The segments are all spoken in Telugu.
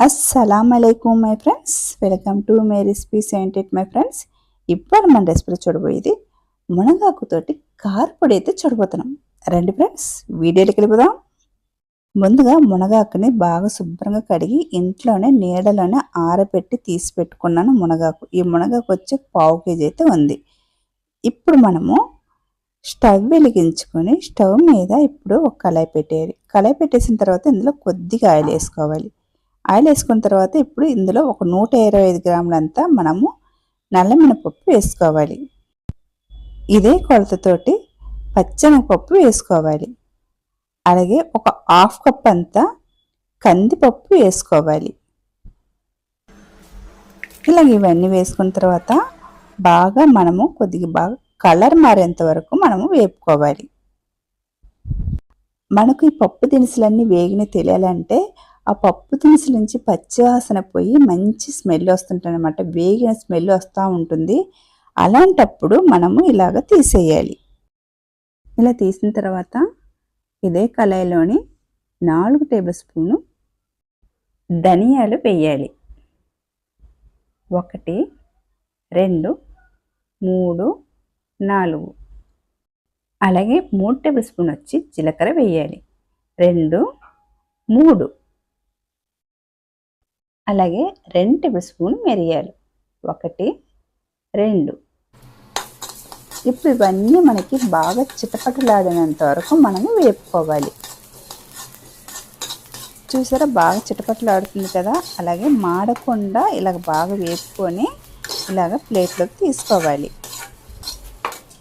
అస్సలం అలైకుమ్ my friends welcome to my recipes seventy my friends ఇప్పుడు మన రెసిపీలో చూడబోయేది మునగాకుతోటి కారపొడి అయితే చూడబోతున్నాం. రండి ఫ్రెండ్స్ వీడియోలోకి వెళ్ళిపోదాం. ముందుగా మునగాకుని బాగా శుభ్రంగా కడిగి ఇంట్లోనే నీడలోనే ఆరబెట్టి తీసి పెట్టుకున్నాను మునగాకు. ఈ మునగాకు వచ్చి పావు కేజీ అయితే ఉంది. ఇప్పుడు మనము స్టవ్ వెలిగించుకొని స్టవ్ మీద ఇప్పుడు ఒక కళాయి పెట్టేయాలి. కళాయి పెట్టేసిన తర్వాత ఇందులో కొద్దిగా ఆయిల్ వేసుకోవాలి. ఆయిల్ వేసుకున్న తర్వాత ఇప్పుడు ఇందులో ఒక నూట ఇరవై ఐదు గ్రాములంతా మనము నల్లమినపప్పు వేసుకోవాలి. ఇదే కొలతతోటి పచ్చనపప్పు వేసుకోవాలి. అలాగే ఒక హాఫ్ కప్ అంతా కందిపప్పు వేసుకోవాలి. ఇలాగ ఇవన్నీ వేసుకున్న తర్వాత బాగా మనము కొద్దిగా బాగా కలర్ మారేంత వరకు మనము వేపుకోవాలి. మనకు ఈ పప్పు దినుసులన్నీ వేగిన తెలియాలంటే ఆ పప్పు దినుసు నుంచి పచ్చివాసన పోయి మంచి స్మెల్ వస్తుంటుంది అనమాట వేగిన స్మెల్ వస్తూ ఉంటుంది. అలాంటప్పుడు మనము ఇలాగ తీసేయాలి. ఇలా తీసిన తర్వాత ఇదే కళాయిలోని నాలుగు టేబుల్ స్పూను ధనియాలు వేయాలి. ఒకటి రెండు మూడు నాలుగు. అలాగే మూడు టేబుల్ స్పూన్ వచ్చి జీలకర్ర వేయాలి. రెండు మూడు. అలాగే రెండు టేబుల్ స్పూన్ మిరియాలు. ఒకటి రెండు. ఇప్పుడు ఇవన్నీ మనకి బాగా చిటపటలాడినంత వరకు మనము వేపుకోవాలి. చూసారా? బాగా చిటపటలాడుతుంది కదా? అలాగే మాడకుండా ఇలాగ బాగా వేపుకొని ఇలాగ ప్లేట్లోకి తీసుకోవాలి.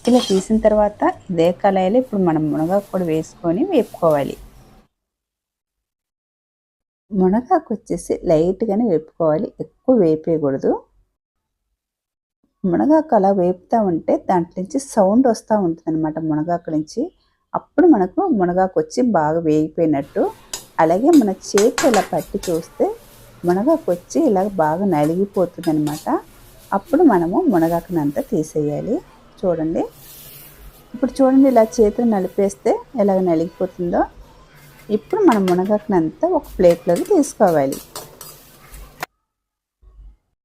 ఇలా తీసిన తర్వాత ఇదే కళాయిలో ఇప్పుడు మనం మునగాకు కూడా వేసుకొని వేపుకోవాలి. మునగాకు వచ్చేసి లైట్గానే వేపుకోవాలి. ఎక్కువ వేపేయకూడదు. మునగాకు అలా వేపుతూ ఉంటే దాంట్లో నుంచి సౌండ్ వస్తూ ఉంటుంది అనమాట మునగాకు నుంచి. అప్పుడు మనకు మునగాకు వచ్చి బాగా వేగిపోయినట్టు. అలాగే మన చేతి ఇలా పట్టి చూస్తే మునగాకు వచ్చి ఇలా బాగా నలిగిపోతుంది అనమాట అప్పుడు మనము మునగాకునంతా తీసేయాలి. చూడండి. ఇప్పుడు చూడండి ఇలా చేతులు నలిపేస్తే ఎలాగ నలిగిపోతుందో. ఇప్పుడు మనం మునగాకునంతా ఒక ప్లేట్లోకి తీసుకోవాలి.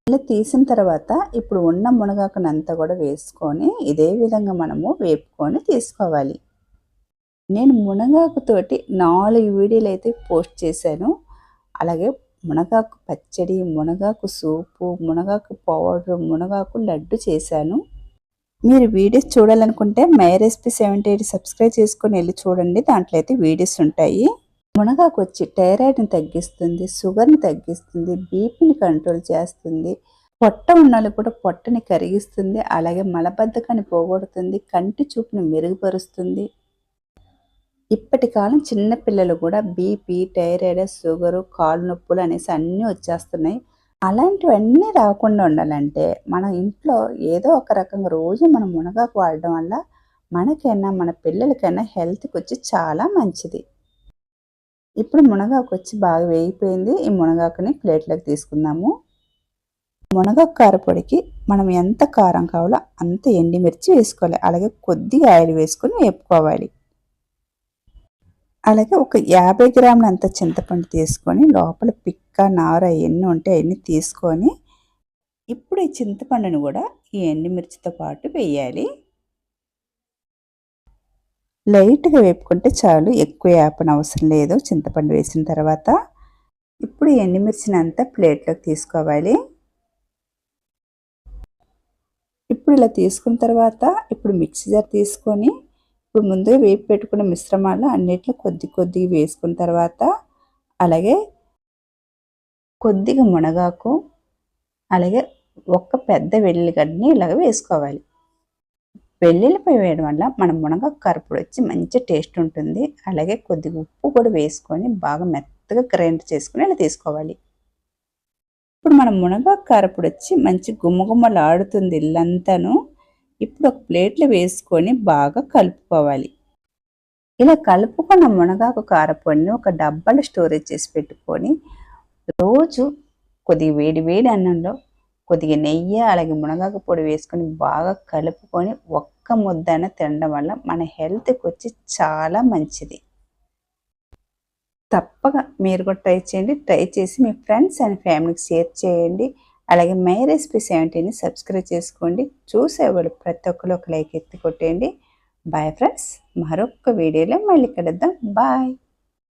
ఇలా తీసిన తర్వాత ఇప్పుడు ఉన్న మునగాకునంతా కూడా వేసుకొని ఇదే విధంగా మనము వేపుకొని తీసుకోవాలి. నేను మునగాకుతోటి నాలుగు వీడియోలు అయితే పోస్ట్ చేశాను. అలాగే మునగాకు పచ్చడి మునగాకు సూపు మునగాకు పౌడర్ మునగాకు లడ్డు చేశాను. మీరు వీడియోస్ చూడాలనుకుంటే my recipe seventy eight subscribe చేసుకొని వెళ్ళి చూడండి. దాంట్లో అయితే వీడియోస్ ఉంటాయి. మునగాకు వచ్చి థైరాయిడ్ని తగ్గిస్తుంది షుగర్ని తగ్గిస్తుంది బీపీని కంట్రోల్ చేస్తుంది పొట్ట ఉన్నాళ్ళు కూడా పొట్టని కరిగిస్తుంది అలాగే మలబద్ధకాన్ని పోగొడుతుంది కంటి చూపుని మెరుగుపరుస్తుంది. ఇప్పటి కాలం చిన్నపిల్లలు కూడా బీపీ థైరాయిడ్ షుగరు కాళ్ళు నొప్పులు అనేసి అన్నీ వచ్చేస్తున్నాయి. అలాంటివన్నీ రాకుండా ఉండాలంటే మన ఇంట్లో ఏదో ఒక రకంగా రోజు మనం మునగాకు వాడడం వల్ల మనకైనా మన పిల్లలకైనా హెల్త్కి వచ్చి చాలా మంచిది. ఇప్పుడు మునగాకు వచ్చి బాగా వేగిపోయింది. ఈ మునగాకుని ప్లేట్లోకి తీసుకుందాము. మునగాకు కారపొడికి మనం ఎంత కారం కావాలో అంత ఎండిమిర్చి వేసుకోవాలి. అలాగే కొద్దిగా ఆయిల్ వేసుకొని వేపుకోవాలి. అలాగే ఒక యాభై గ్రాములంత చింతపండు తీసుకొని లోపల పిక్ పిక్క నార ఎన్ని ఉంటే అవన్నీ తీసుకొని ఇప్పుడు ఈ చింతపండును కూడా ఈ ఎండుమిర్చితో పాటు వేయాలి. లైట్గా వేపుకుంటే చాలు ఎక్కువ వేపన అవసరం లేదు. చింతపండు వేసిన తర్వాత ఇప్పుడు ఎండుమిర్చిని అంతా ప్లేట్లోకి తీసుకోవాలి. ఇప్పుడు ఇలా తీసుకున్న తర్వాత ఇప్పుడు మిక్సీ జార్ తీసుకొని ఇప్పుడు ముందుగా వేపి పెట్టుకున్న మిశ్రమాలు అన్నిట్లో కొద్ది కొద్దిగా వేసుకున్న తర్వాత అలాగే కొద్దిగా మునగాకు అలాగే ఒక్క పెద్ద వెల్లిగడ్డని ఇలాగ వేసుకోవాలి. వెల్లుల్లిపై వేయడం వల్ల మన మునగాకు కరుపుడు వచ్చి మంచి టేస్ట్ ఉంటుంది. అలాగే కొద్దిగా ఉప్పు కూడా వేసుకొని బాగా మెత్తగా గ్రైండ్ చేసుకుని ఇలా తీసుకోవాలి. ఇప్పుడు మనం మునగాకు కారపుడు వచ్చి మంచి గుమ్మగుమ్మలు ఆడుతుంది ఇల్లంతాను. ఇప్పుడు ఒక ప్లేట్లో వేసుకొని బాగా కలుపుకోవాలి. ఇలా కలుపుకున్న మునగాకు కారపొడిని ఒక డబ్బాలో స్టోరేజ్ చేసి పెట్టుకొని రోజు కొద్దిగా వేడి వేడి అన్నంలో కొద్దిగా నెయ్యి అలాగే మునగాకు పొడి వేసుకొని బాగా కలుపుకొని ఒక్క ముద్దన తినడం వల్ల మన హెల్త్కి వచ్చి చాలా మంచిది. తప్పక మీరు కూడా ట్రై చేయండి. ట్రై చేసి మీ ఫ్రెండ్స్ అండ్ ఫ్యామిలీకి షేర్ చేయండి. అలాగే మై రెసిపీ సెవెంటీని సబ్స్క్రైబ్ చేసుకోండి. చూసేవాళ్ళు ప్రతి ఒక్కరు ఒక లైక్ ఎత్తి కొట్టేయండి. బాయ్ ఫ్రెండ్స్ మరొక వీడియోలో మళ్ళీ కలుద్దాం. బాయ్.